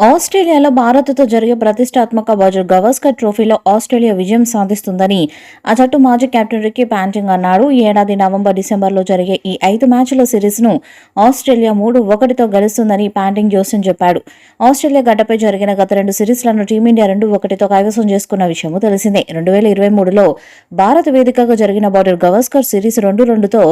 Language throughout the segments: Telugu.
ఆస్ట్రేలియాలో భారత్తో జరిగే ప్రతిష్టాత్మక బజర్ గవస్కర్ ట్రోఫీలో ఆస్ట్రేలియా విజయం సాధిస్తుందని ఆ జట్టు మాజీ కెప్టెన్ రికీ ప్యాంటింగ్ అన్నాడు. ఈ ఏడాది నవంబర్ డిసెంబర్లో జరిగే ఈ ఐదు మ్యాచ్ల సిరీస్ను ఆస్ట్రేలియా మూడు ఒకటితో గెలుస్తుందని ప్యాంటింగ్ జోసన్ చెప్పాడు. ఆస్ట్రేలియా గడ్డపై జరిగిన గత రెండు సిరీస్లను టీమిండియా రెండు ఒకటితో కైవసం చేసుకున్న విషయము తెలిసిందే. రెండు వేల ఇరవై మూడులో భారత వేదికగా జరిగిన బౌలర్ గవస్కర్ సిరీస్ రెండు రెండుతో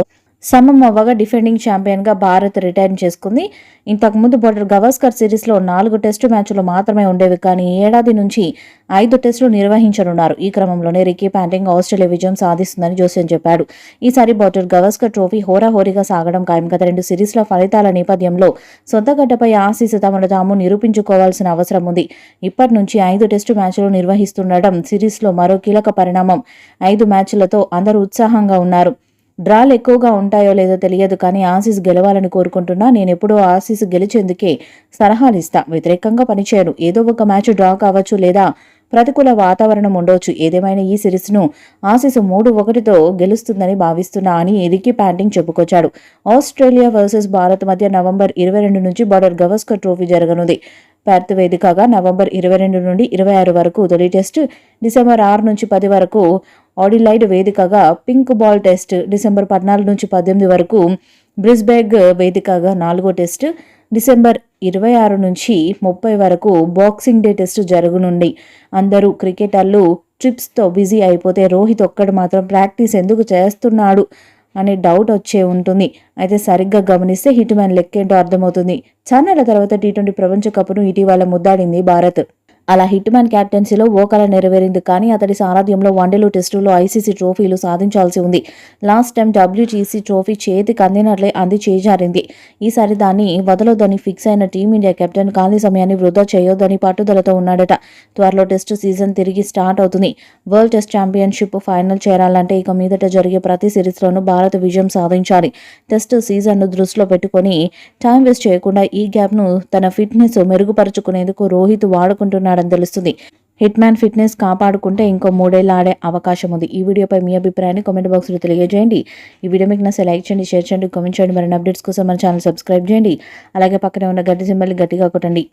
సమం అవ్వగా డిఫెండింగ్ ఛాంపియన్గా భారత్ రిటైర్ చేసుకుంది. ఇంతకుముందు బోర్డర్ గవాస్కర్ సిరీస్లో నాలుగు టెస్టు మ్యాచ్లు మాత్రమే ఉండేవి కానీ ఏడాది నుంచి ఐదు టెస్టులు నిర్వహించనున్నారు. ఈ క్రమంలోనే రికీ ప్యాంటింగ్ ఆస్ట్రేలియా విజయం సాధిస్తుందని జోస్యం చెప్పాడు. ఈసారి బోర్డర్ గవాస్కర్ ట్రోఫీ హోరాహోరీగా సాగడం ఖాయం గత రెండు సిరీస్ల ఫలితాల నేపథ్యంలో సొంత గడ్డపై ఆశీస్ తమను తాము నిరూపించుకోవాల్సిన అవసరం ఉంది. ఇప్పటి నుంచి ఐదు టెస్టు మ్యాచ్లు నిర్వహిస్తుండడం సిరీస్లో మరో కీలక పరిణామం. ఐదు మ్యాచ్లతో అందరూ ఉత్సాహంగా ఉన్నారు. డ్రాలు ఎక్కువగా ఉంటాయో లేదో తెలియదు కానీ ఆసీస్ గెలవాలని కోరుకుంటున్నా. నేను ఎప్పుడూ ఆసీస్ గెలిచేందుకే సలహాలు ఇస్తా. వ్యతిరేకంగా పనిచేయను. ఏదో ఒక మ్యాచ్ డ్రా కావచ్చు లేదా ప్రతికూల వాతావరణం ఉండవచ్చు ఏదేమైనా ఈ సిరీస్ను ఆసీస్ మూడు ఒకటితో గెలుస్తుందని భావిస్తున్నా అని రికీ ప్యాంటింగ్ చెప్పుకొచ్చాడు. ఆస్ట్రేలియా వర్సెస్ భారత్ మధ్య నవంబర్ ఇరవై రెండు నుంచి బార్డర్ గవస్కర్ ట్రోఫీ జరగనుంది. పెర్త్ వేదికగా నవంబర్ ఇరవై రెండు నుండి ఇరవై ఆరు వరకు తొలి టెస్ట్ డిసెంబర్ ఆరు నుంచి పది వరకు ఆడిలైడ్ వేదికగా పింక్ బాల్ టెస్ట్ డిసెంబర్ పద్నాలుగు నుంచి పద్దెనిమిది వరకు బ్రిస్బెగ్ వేదికగా నాలుగో టెస్ట్ డిసెంబర్ ఇరవై ఆరు నుంచి ముప్పై వరకు బాక్సింగ్ డే టెస్ట్ జరుగునుండి అందరూ క్రికెటర్లు ట్రిప్స్తో బిజీ అయిపోతే రోహిత్ ఒక్కడు మాత్రం ప్రాక్టీస్ ఎందుకు చేస్తున్నాడు అనే డౌట్ వచ్చే ఉంటుంది. అయితే సరిగ్గా గమనిస్తే హిట్ మ్యాన్ లెక్కేంటో అర్థమవుతుంది. చాన్నాళ్ళ తర్వాత టీ ట్వంటీ ప్రపంచ కప్ను ఇటీవల ముద్దాడింది భారత్. అలా హిట్ మ్యాన్ క్యాప్టెన్సీలో ఓ కళ నెరవేరింది కానీ అతడి సారథ్యంలో వన్డేలు టెస్టులు ఐసీసీ ట్రోఫీలు సాధించాల్సి ఉంది. లాస్ట్ టైం డబ్ల్యూటీసీ ట్రోఫీ చేతికి అందినట్లే అంది చేజారింది. ఈసారి దాన్ని వదలొద్దని ఫిక్స్ అయిన టీమిండియా కెప్టెన్ ఖాళీ సమయాన్ని వృధా చేయొద్దని పట్టుదలతో ఉన్నాడట. త్వరలో టెస్ట్ సీజన్ తిరిగి స్టార్ట్ అవుతుంది. వరల్డ్ టెస్ట్ ఛాంపియన్షిప్ ఫైనల్ చేరాలంటే ఇక మీదట జరిగే ప్రతి సిరీస్లోనూ భారత్ విజయం సాధించాలి. టెస్ట్ సీజన్ను దృష్టిలో పెట్టుకొని టైం వేస్ట్ చేయకుండా ఈ గ్యాప్ను తన ఫిట్నెస్ మెరుగుపరుచుకునేందుకు రోహిత్ వాడుకుంటున్నాడు. వాడుకుంటున్నాడని తెలుస్తుంది. హిట్ మ్యాన్ ఫిట్నెస్ కాపాడుకుంటే ఇంకో మూడేళ్ళు ఆడే అవకాశం ఉంది. ఈ వీడియోపై మీ అభిప్రాయాన్ని కామెంట్ బాక్స్లో తెలియజేయండి. ఈ వీడియో మీకు నచ్చే లైక్ చేయండి షేర్ చేయండి కామెంట్ చేయండి. మరిన్ని అప్డేట్స్ కోసం మన ఛానల్ సబ్స్క్రైబ్ చేయండి. అలాగే పక్కనే ఉన్న గడ్డి సింబల్ని గట్టిగా కొట్టండి.